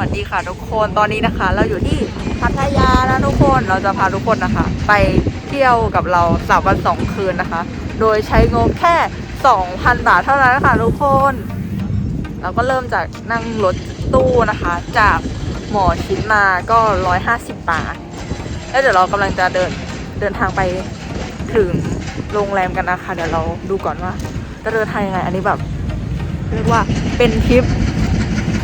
วัสดีค่ะทุกคนตอนนี้นะคะ เราอยู่ที่พัทยานะทุกคนเราจะพาทุกคนนะคะ ไปเที่ยวกับเราสามวันสองคืนนะคะ โดยใช้งบแค่ 2,000 บาทเท่านั้นนะคะทุกคน เราก็เริ่มจากนั่งรถตู้นะคะ จากหมอชิดมาก็ 150 บาท แล้วเดี๋ยวเรากำลังจะเดินเดินทางไปถึงโรงแรมกันนะคะ เดี๋ยวเราดูก่อนว่าจะเดินทางยังไงอันนี้แบบเรียกว่าเป็นทริป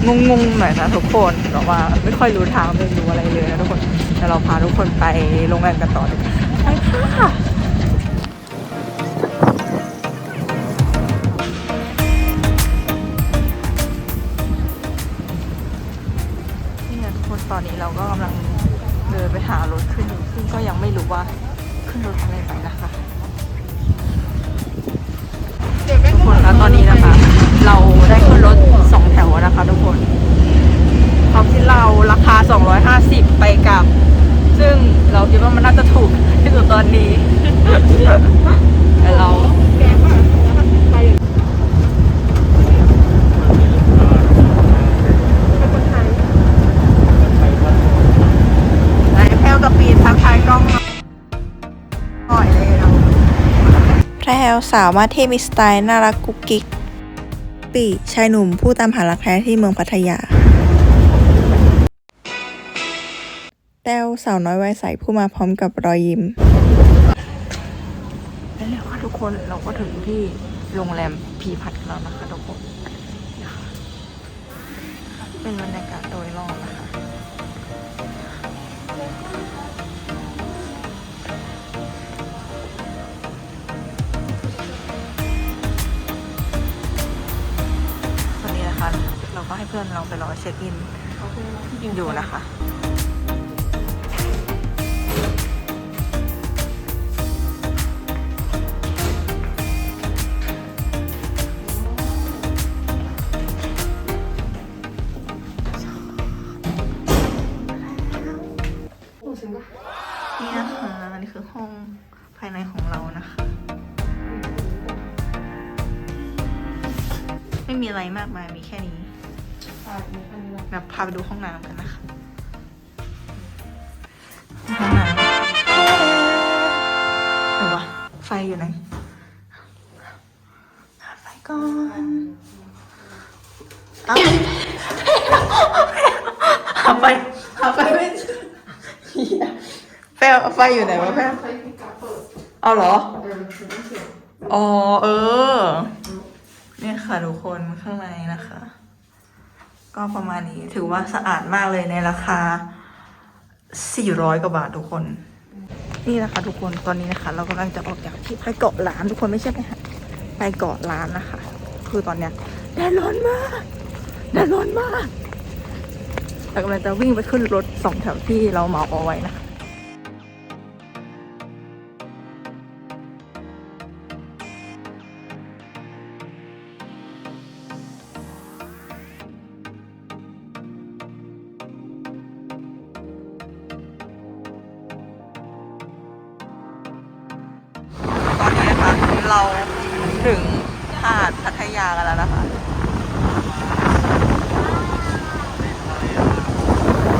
งงๆหน่อยนะทุกคนแบบว่าไม่ค่อยรู้ทางไม่รู้อะไรเลยนะทุกคนแต่เราพาทุกคนไปโรงแรมกันต่อเลยไปค่ะนี่ไงทุกคนตอนนี้เราก็กำลังเดินไปหารถขึ้นซึ่งก็ยังไม่รู้ว่าขึ้นรถอะไรไปนะคะ ทุกคนเขาคิดเราราคา 250 ไปกลับ ซึ่งเราคิดว่ามันน่าจะถูกที่สุดตอนนี้ แต่เราไหนแพลวกับปีนทักทายกล้องหน่อยเลยเราแพรวสาวมาเทมีสไตล์น่ารักกุ๊กกิ๊ก ปีชายหนุ่มผู้ตามหารักแท้ที่เมืองพัทยาแต้วสาวน้อยวัยใสผู้มาพร้อมกับรอยยิ้มแล้วค่ะทุกคนเราก็ถึงที่โรงแรมพีพัทแล้วนะคะทุกคนเป็นบรรยากาศโดย พื่อนเราไปรอเช็คอินอยู่นะคะนี่นะคะอันนี้คือห้องภายในของเรานะคะ ไม่มีอะไรมากมายมีแค่นี้ แบบพาไปดูห้องน้ำกันนะคะห้องน้ำไหนวะไฟอยู่ไหนไฟก่อนเอาหาไฟหาไฟไม่เจอเหี้ยแฟไฟอยู่ไหนวะแฟวเอาเหรอ อ๋อเออ เนี่ยค่ะทุกคนข้างในนะคะ ก็ประมาณนี้ถือว่าสะอาดมากเลยในราคา 400 กว่าบาททุกคน นี่นะคะทุกคนตอนนี้นะคะ เรากำลังจะออกจากที่ไปเกาะล้านทุกคนไม่ใช่ไปหาไปเกาะล้านนะคะ คือตอนเนี้ยแดดร้อนมากแดดร้อนมากเรากำลังจะวิ่งไปขึ้นรถสองแถวที่เราเหมาเอาไว้นะคะ ถึงหาดพัทยากันแล้วนะคะ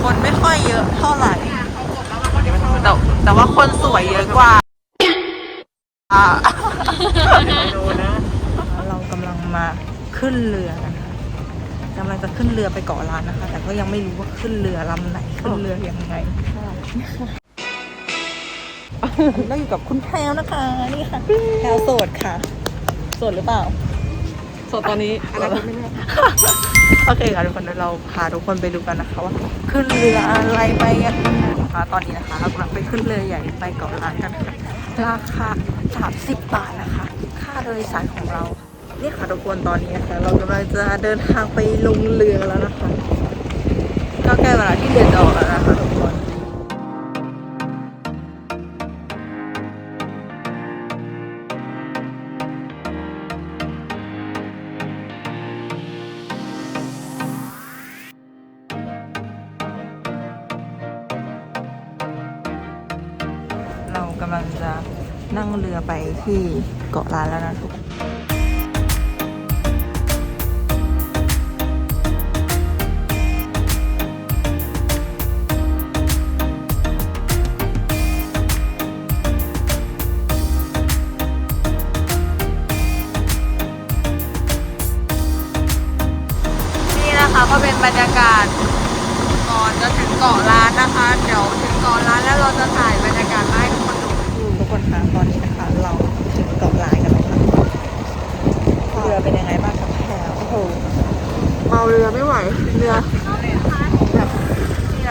คนไม่ค่อยเยอะเท่าไหร่ แต่แต่ว่าคนสวยเยอะกว่าอะเรากำลังมาขึ้นเรือกันค่ะกำลังจะขึ้นเรือไปเกาะล้านนะคะ แต่ก็ยังไม่รู้ว่าขึ้นเรือลำไหนขึ้นเรือยังไงเราอยู่กับคุณแพลวนะคะ นี่ค่ะแพลวโสดค่ะโสดหรือเปล่า สดตอนนี้อนาคตไม่แน่โอเคค่ะทุกคนเดี๋ยวเราพาทุกคนไปดูกันนะคะว่าขึ้นเรืออะไรไปกันนะคะตอนนี้นะคะเรากำลังไปขึ้นเรือใหญ่ไปเกาะล้านกันค่ะราคา 30 บาทนะคะ ค่าโดยสารของเรานี่ค่ะทุกคนตอนนี้นะคะเรากำลังจะเดินทางไปลงเรือแล้วนะคะ ก็ใกล้เวลาที่เรือจะออกแล้วนะคะทุกคน เรือไปที่เกาะล้านแล้วนะทุกคน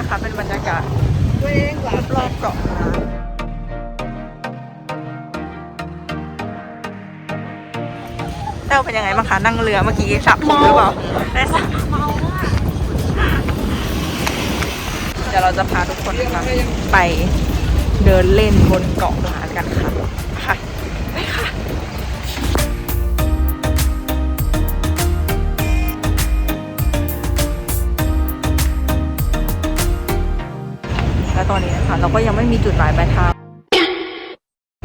นะคะ เป็นบรรยากาศรอบๆเกาะล้านแต้วเป็นยังไงบ้างคะนั่งเรือเมื่อกี้สับผมหรือเปล่าได้สับเดี๋ยวเราจะพาทุกคนนะคะไปเดินเล่นบนเกาะล้ากันค่ะ เราก็ยังไม่มีจุดหมายปลายทาง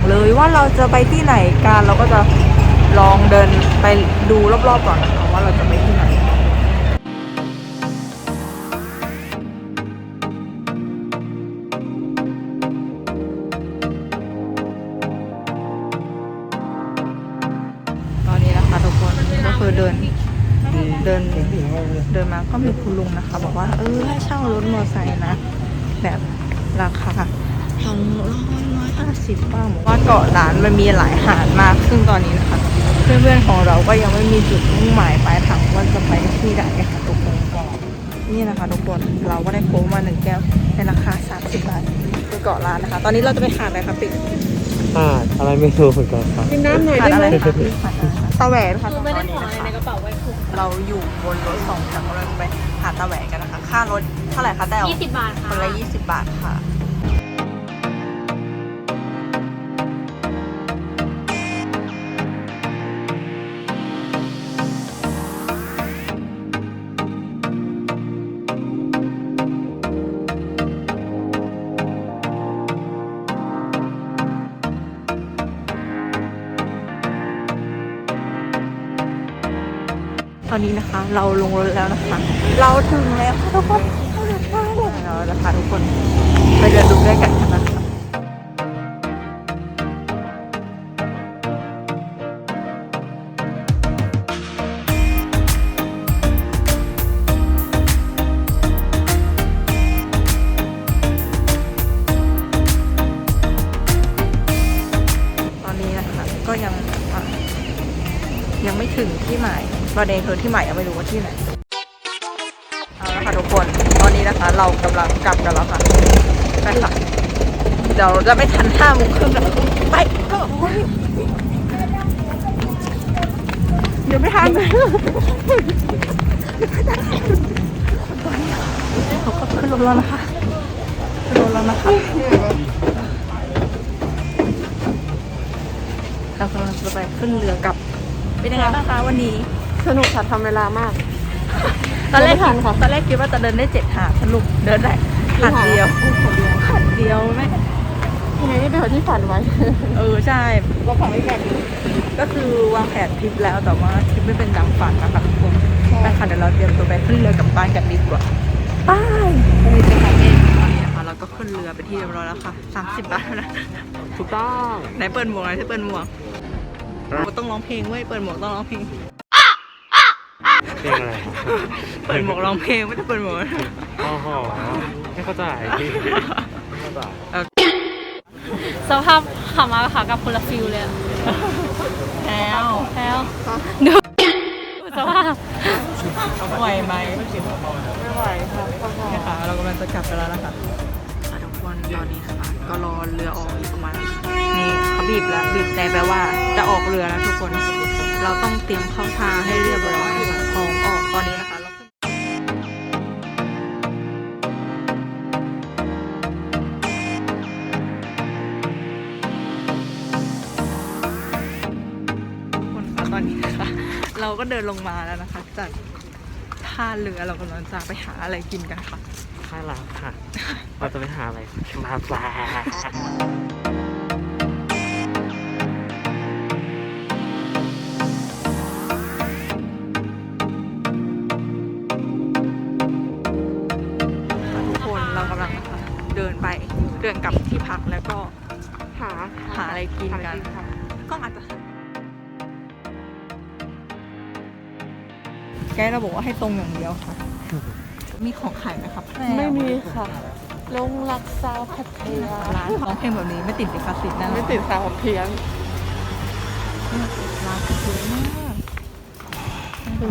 เลยว่าเราจะไปที่ไหนกันเราก็จะลองเดินไปดูรอบๆก่อนนะคะว่าเราจะไปที่ไหนตอนนี้นะคะทุกคนก็คือเดินเดินเดินมาก็มีคุณลุงนะคะ บอกว่าเออให้เช่ารถมอเตอร์ไซค์นะแบบ ราคาสองร้อยร้อยห้าสิบบ้างบอกว่าเกาะล้านมันมีหลายหาดมากซึ่งตอนนี้นะคะ เพื่อนๆของเราก็ยังไม่มีจุดมุ่งหมายปลายทางว่าจะไปที่ไหนค่ะทุกคนนี่นะคะทุกคนเราก็ได้โค้งมาหนึ่งแก้วในราคา30บาทคือเกาะล้านนะคะ ตอนนี้เราจะไปหาดอะไรคะปิ๊กอ่าอะไรไม่รู้เหมือนกันครับกินน้ำหน่อยหาดได้อะไรไหมคะหาดอะไรคะตะแหวนค่ะไม่ได้ของอะไรในกระเป๋าไว้เราอยู่บนรถสองแถวเราไป หาดตะแหวนกันนะคะ ค่ารถเท่าไหร่คะแต้ว20บาทคค่ะนละ20บาทค่ะ ตอนนี้นะคะ เราลงรถแล้วนะคะ เราถึงแล้วค่ะทุกคนเราถึงแล้วเราจะพาทุกคนไปเดินดูด้วยกัน ประเด็นคือที่หมายยังไม่รู้ว่าที่ไหนเอาละค่ะทุกคนตอนนี้นะคะเรากำลังกลับกันแล้วค่ะไปค่ะเดี๋ยวจะไม่ทันห้าโมงครึ่งแล้วไปก็เดี๋ยวไม่ทันเขาก็ขึ้นรถแล้วนะคะขึ้นรถแล้วนะคะเรากำลังจะไปขึ้นเรือกลับ เป็นยังไงบ้างคะวันนี้ สนุกค่ะทำเวลามาก ตอนแรกไม่ทันค่ะ ตอนแรกคิดว่าจะเดินได้เจ็ดหาดสรุปเดินได้หาดเดียวหาดเดียวแม่ยังไงนี่เป็นคนที่ฝันไว้ เออใช่เราฝันไม่แบบนี้ก็คือวางแผนทริปแล้วแต่ว่าทริปไม่เป็นดังฝันนะคะทุกคนไปค่ะเดี๋ยวเราเตรียมตัวไปขึ้นเรือกลับบ้านกันดีกว่าไปตอนนี้นะคะเราก็ขึ้นเรือไปที่เรียบร้อยแล้วค่ะสามสิบบาทนะถูกต้องไหนเปิดหมวกไหนที่เปิดหมวกต้องร้องเพลงเว้ยเปิดหมวกต้องร้องเพลง เพลงอะไรเปิดหมวกร้องเพลงไม่ได้เปิดหมวกอ๋อไม่เข้าใจไม่เข้าใจสภาพขามาขากับคนละฟิลเลยอะแล้วแล้วดูสภาพไหวไหมไม่ไหวค่ะนะคะเรากำลังจะกลับไปแล้วนะคะอะทุกคนตอนนี้นะคะก็รอเรือออกอีกประมาณนี่เขาบีบแล้วบีบแต่แปลว่าจะออกเรือแล้วทุกคน เราต้องเตรียมเข้าท่าให้เรียบร้อย นะคะพร้อมออกตอนนี้นะคะเราตอนนี้นะคะเราก็เดินลงมาแล้วนะคะ จากท่าเรือเรากำลังจะไปหาอะไรกินกันค่ะใช่แล้วค่ะ เราจะไปหาอะไรมาปลา ดินกลับที่พักแล้วก็หาหาอะไรกินกันหาอะไรค่ะก็อาจจะแกเราบอกว่าให้ตรงอย่างเดียวค่ะ มีของขายไหมครับแพรไม่มีค่ะ ลงรักสาวพัทยาร้านร้องเพลงแบบนี้ไม่ติดลิขสิทธิ์แน่นอนไม่ติดสาวเพียงร้านสวยมาก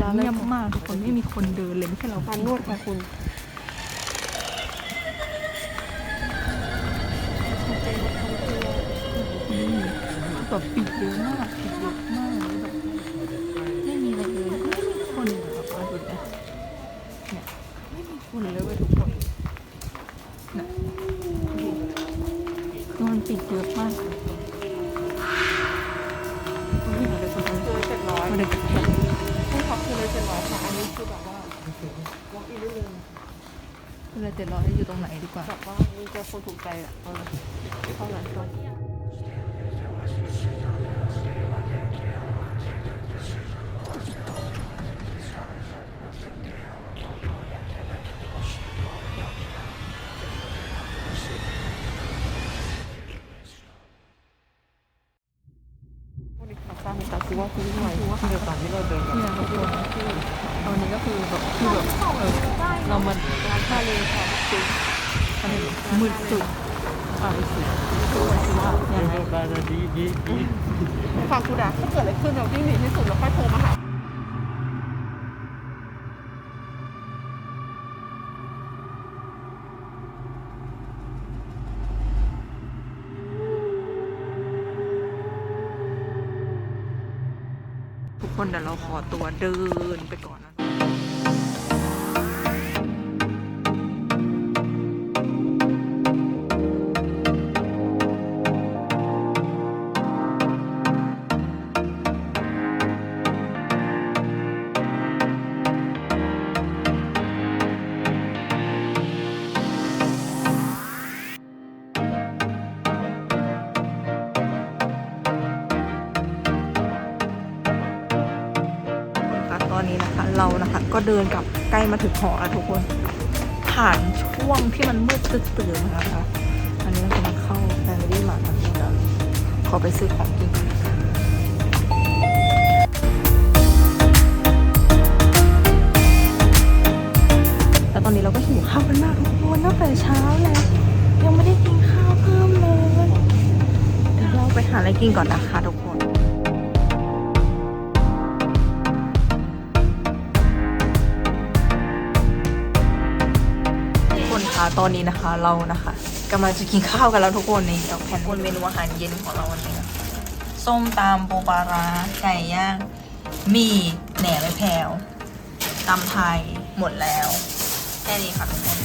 ร้านเงียบมากทุกคนไม่มีคนเดินเลยไม่ใช่เราร้านนวดค่ะคุณ แบบปิดเยอะมากปิดเยอะมากแบบไม่มีอะไรเลยไม่มีคนเลยแบบว่าดูดิเนี่ยไม่มีคนเลยเว้ยทุกคนเนี่ยนอนปิดเยอะมากไม่มีอะไรคนเลยคือเจ็ดร้อยมาเดินกับแพรให้เขาคือเลยเจ็ดร้อยค่ะอันนี้คือแบบว่า walk in ได้เลยเลาเจ็ดร้อยอยู่ตรงไหนดีกว่าแบบว่ามีเจอคนถูกใจอะเออเท่านั้นก็วัน เดี๋ยวตอนที่เราเดินกลับเนี่ยทุกคนตอนนี้ก็คือแบบคือแบบเออเรามันร้านทะเลค่ะจริงอะไรมืดสุดอ่าสุดคือว่ายังไงบาร์ดีดีดีฟังกูด่าถ้าเกิดอะไรขึ้นเราวิ่งหนีที่สุดแล้วค่อยโทรมาหา คนเดี๋ยวเราขอตัวเดินไปก่อน ก็เดินกลับใกล้มาถึงหอแล้วทุกคน ผ่านช่วงที่มันมืดตื่นๆมานะคะ อันนี้เราจะมาเข้าแฟมิลี่มาร์ทกันแล้วขอไปซื้อของกินก่อนแล้วตอนนี้เราก็หิวข้าวกันมากทุกคนตั้งแต่เช้าแล้ว ยังไม่ได้กินข้าวเพิ่มเลย เดี๋ยวเราไปหาอะไรกินก่อนนะคะทุกคน ตอนนี้นะคะเรานะคะกำลังจะกินข้าวกันแล้วทุกคนนี่เอาแผ่นบนเมนูอาหารเย็นของเราวันนี้ส้มตำปูปลาร้าไก่ย่างหมีแหนมไม่แพลวตำไทยหมดแล้ว แค่นี้ค่ะทุกคน